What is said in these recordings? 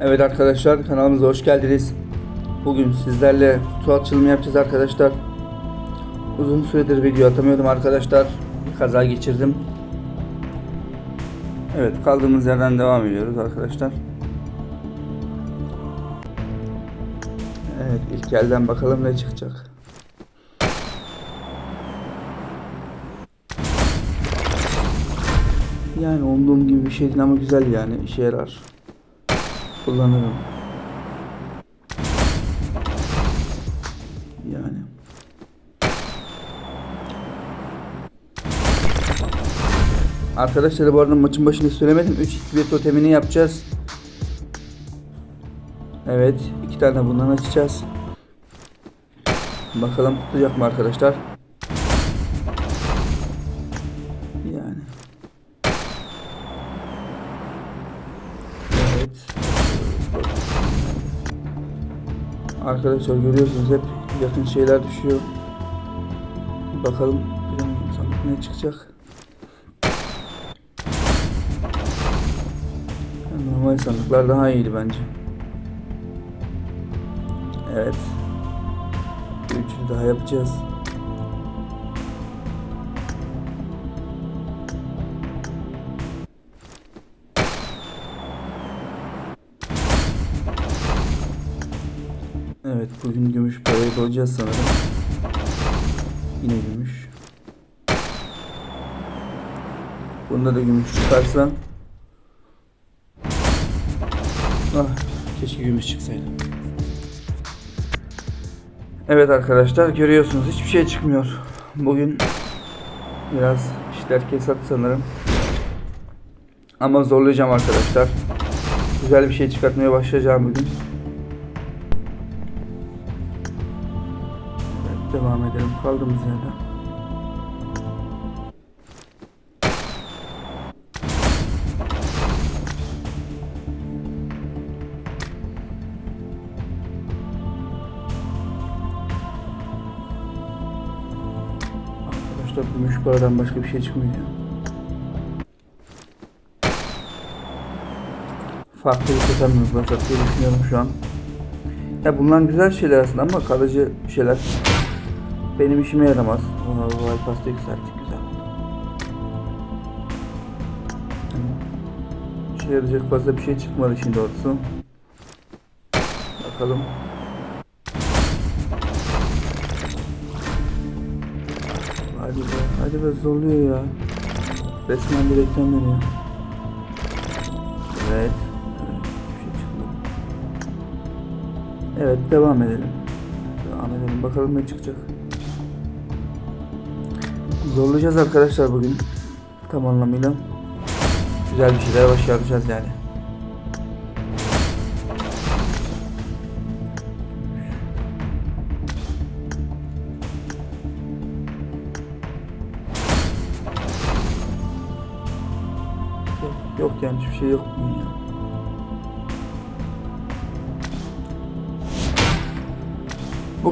Evet arkadaşlar kanalımıza hoş geldiniz. Bugün sizlerle kutu açılımı yapacağız arkadaşlar. Uzun süredir video atamıyordum arkadaşlar. Bir kaza geçirdim. Evet kaldığımız yerden devam ediyoruz arkadaşlar. Evet ilk elden bakalım ne çıkacak. Yani umduğum gibi bir şey değil ama güzel yani işe yarar. Kullanırım. Yani. Arkadaşlar bu arada maçın başında söylemedim. 3-2-1 totemini yapacağız. Evet. iki tane bundan açacağız. Bakalım tutacak mı arkadaşlar. Arkadaşlar görüyorsunuz hep yakın şeyler düşüyor. Bakalım bilmiyorum sandık ne çıkacak. Normal sandıklar daha iyiydi bence. Evet. Bir daha yapacağız. Evet bugün gümüş parayı bulacağız sanırım. Yine gümüş. Bunda da gümüş çıkarsa. Ah keşke gümüş çıksaydı. Evet arkadaşlar görüyorsunuz hiçbir şey çıkmıyor. Bugün biraz işler kesat sanırım. Ama zorlayacağım arkadaşlar. Güzel bir şey çıkartmaya başlayacağım bugün. Devam edelim kaldığımız yerden. Arkadaşlar gümüş paradan başka bir şey çıkmıyor. Farklı bir totem mi bulursak diye düşünüyorum şu an. Ya bunlar güzel şeyler aslında ama kalıcı şeyler. Benim işime yaramaz. Ona vay pasta yükselttik güzel. İşe yarayacak fazla bir şey çıkmadı şimdi doğrusu. Bakalım. Hadi be, hadi be zorluyor ya. Resmen bir reklam. Evet. Evet, şey çıkmadı. Evet, devam edelim. Devam edelim. Bakalım ne çıkacak. Zorlayacağız arkadaşlar bugün. Tam anlamıyla. Güzel bir şeyler başaracağız yani. Yok, yani hiçbir şey yok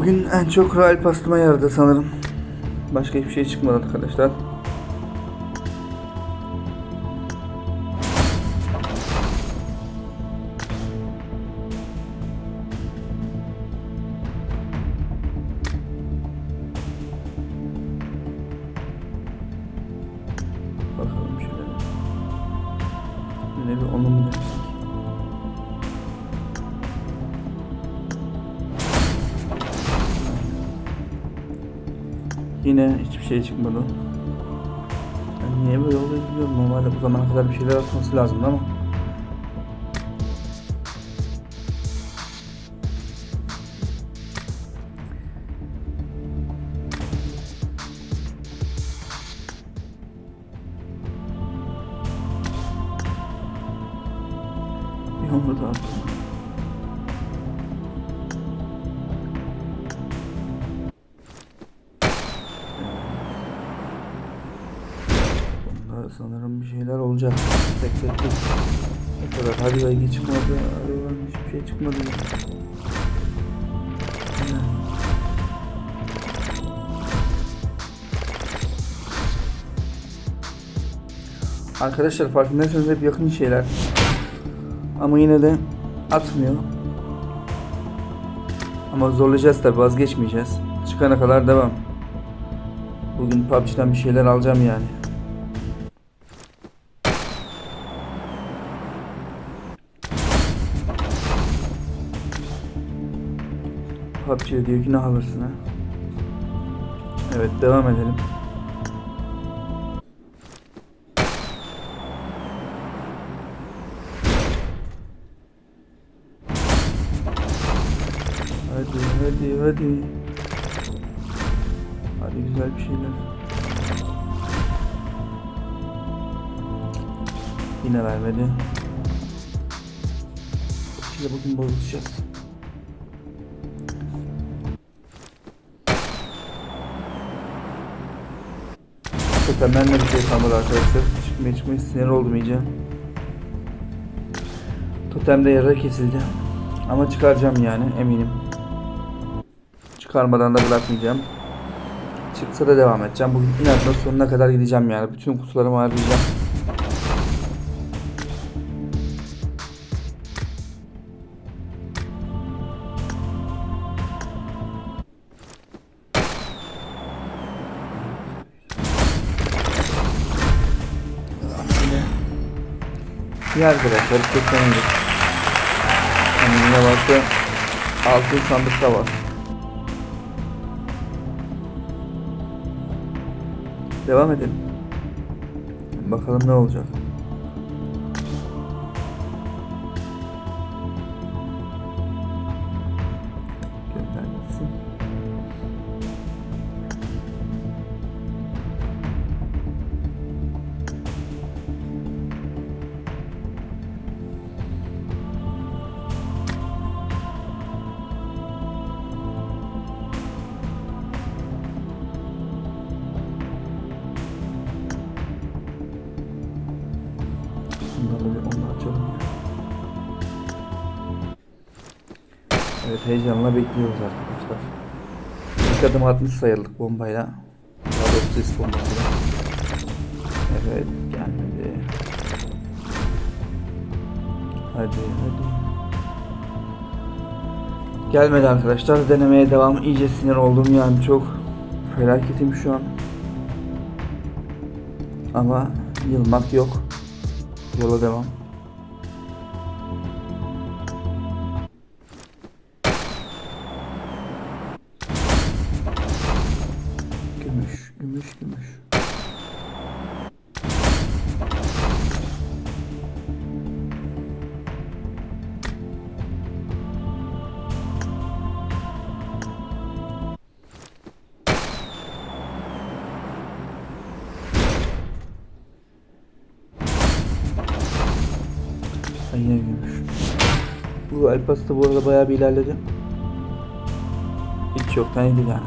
bugün en çok Royal pastıma yaradı sanırım. Başka hiçbir şey çıkmadı arkadaşlar. Yine hiçbir şey çıkmadı. Yani niye böyle oluyor bilmiyorum. Normalde bu zamana kadar bir şeyler atması lazımdı ama. Şeyler olacak. Tek. Ne kadar hadi belki çıkmadı. Lan hiçbir şey çıkmadı. Arkadaşlar farkındaysanız hep yakın şeyler. Ama yine de atmıyor. Ama zorlayacağız tabi vazgeçmeyeceğiz. Çıkana kadar devam. Bugün PUBG'den bir şeyler alacağım yani. PUBG diyor ne alırsın ha? Evet devam edelim. Hadi hadi hadi. Hadi güzel bir şeyler. Yine vermedi. Şimdi bugün bozuşacağız. Totemden de bir şey kalmadı arkadaşlar. Çıkmaya çıkmaya sinir oldum iyice. Totemde yara kesildi. Ama çıkaracağım yani eminim. Çıkarmadan da bırakmayacağım. Çıksa da devam edeceğim. Bugün inatla sonuna kadar gideceğim yani. Bütün kutularımı harcayacağım. İyi arkadaşlar çok memnunum. Yani yine varsa altın sandıkta var. Devam edelim. Bakalım ne olacak. Evet heyecanla bekliyoruz arkadaşlar. İlk adım atmış sayıldık bombayla. Daha doğrusu sis bombasıyla. Evet gelmedi. Hadi hadi. Gelmedi arkadaşlar. Denemeye devam. İyice sinir oldum yani çok felaketim şu an. Ama yılmak yok. Yola devam. Bu Elpas da bu arada bayağı bir ilerledi. Hiç yoktan iyiydi yani.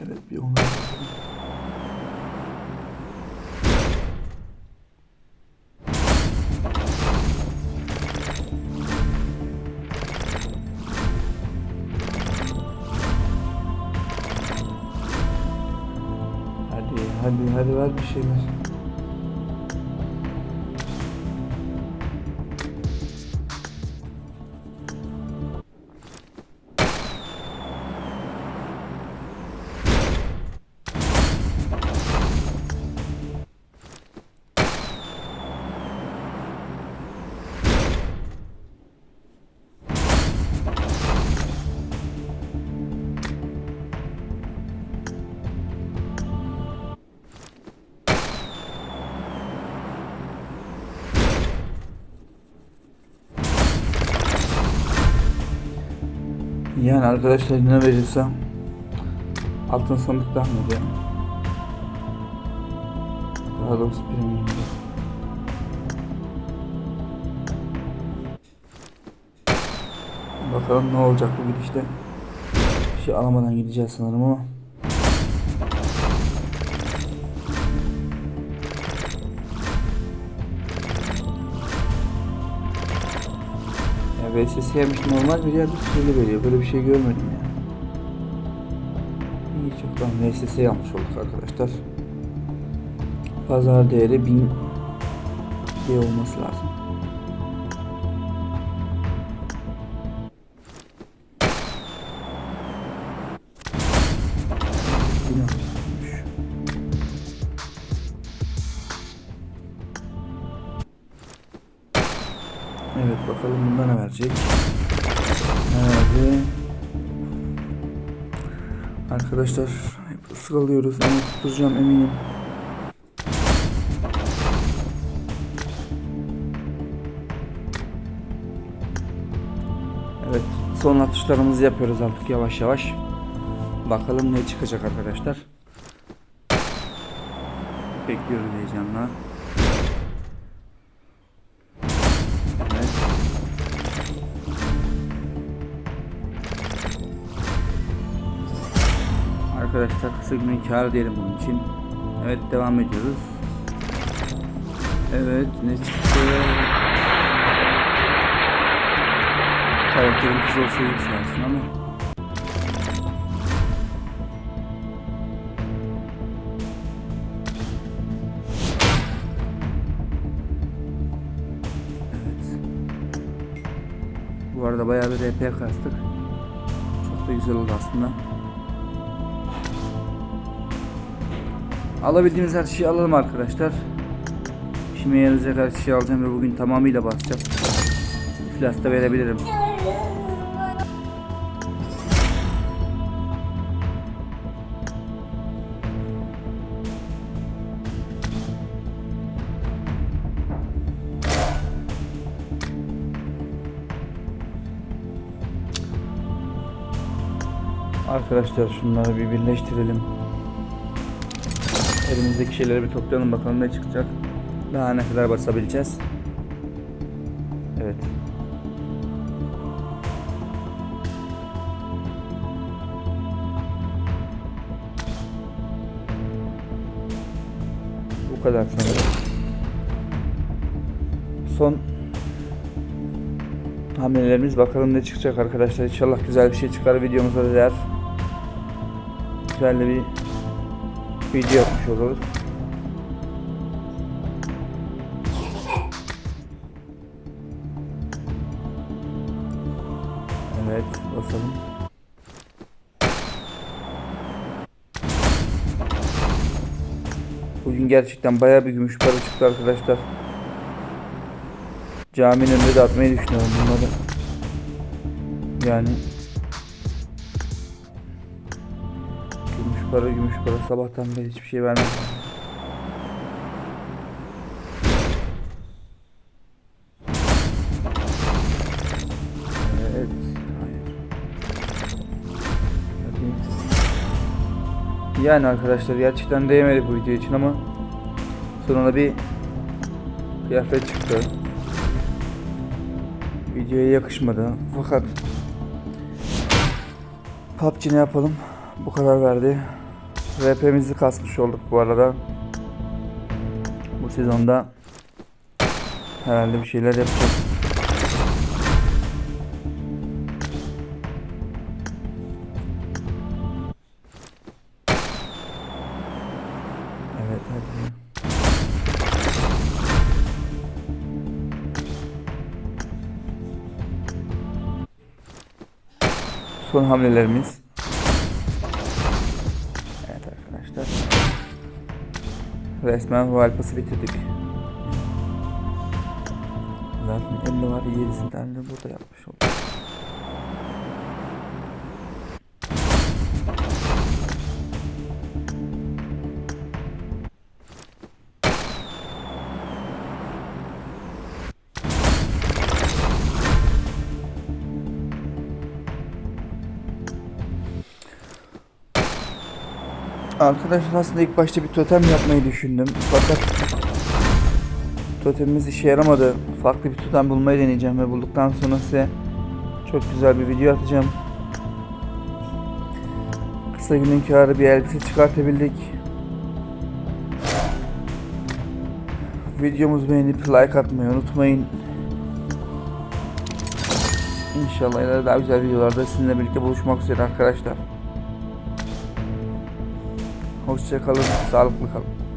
Evet bir onu hadi hadi ver bir şeyler. Yani arkadaşlar ne verirse altın sandıktan mı diyor? Daha doğrusu. Bakalım ne olacak bu gidişte. Bir şey alamadan gideceğiz sanırım ama. Ya VSS yemiş normal bir yerde süreli veriyor. Böyle bir şey görmedim ya. İyi çok lan VSS almış olduk arkadaşlar. pazar değeri 1000 diye olması lazım. Evet bakalım bunda ne verecek. Ne verdi? Arkadaşlar hep ıskalıyoruz. Ama tutturacağım eminim. Evet son atışlarımızı yapıyoruz artık yavaş yavaş. Bakalım ne çıkacak arkadaşlar. Bekliyoruz heyecanla. Arkadaşlar kısa günün kârı diyelim bunun için. Evet devam ediyoruz. Evet ne çıktı? Karakterin kız olsaydı şansın ama. Evet. Bu arada bayağı bir RP kastık. Çok da güzel oldu aslında. Alabildiğimiz her şeyi alalım arkadaşlar. İşime yarayacak her şeyi alacağım ve bugün tamamıyla basacağım. İflas da verebilirim. Arkadaşlar şunları bir birleştirelim. Elimizdeki şeyleri bir toplayalım bakalım ne çıkacak. Daha ne kadar basabileceğiz. Evet. Bu kadar sanırım. Son hamlelerimiz bakalım ne çıkacak arkadaşlar. İnşallah güzel bir şey çıkar videomuza değer. Güzel bir video oluruz. Evet basalım. Bugün gerçekten bayağı bir gümüş para çıktı arkadaşlar. Caminin önünde de atmayı düşünüyorum bunları. Yani para gümüş para sabahtan beri hiçbir şey vermedi. Evet. Yani arkadaşlar gerçekten değmedi bu video için ama sonunda bir kıyafet çıktı. Videoya yakışmadı fakat PUBG ne yapalım? Bu kadar verdi. RP'mizi kasmış olduk bu arada. Bu sezonda herhalde bir şeyler yapacağız. Evet hadi. Son hamlelerimiz. Resmen bu alpası bitirdik. Zaten 50 var 7'sini tane de burada yapmış olduk. Arkadaşlar aslında ilk başta bir totem yapmayı düşündüm. Fakat totemimiz işe yaramadı. Farklı bir totem bulmayı deneyeceğim ve bulduktan sonra size çok güzel bir video atacağım. Kısa günün kârı bir elbise çıkartabildik. Videomuzu beğenip like atmayı unutmayın. İnşallah daha güzel videolarda sizinle birlikte buluşmak üzere arkadaşlar. Hoşça kalın, sağlıklı kalın.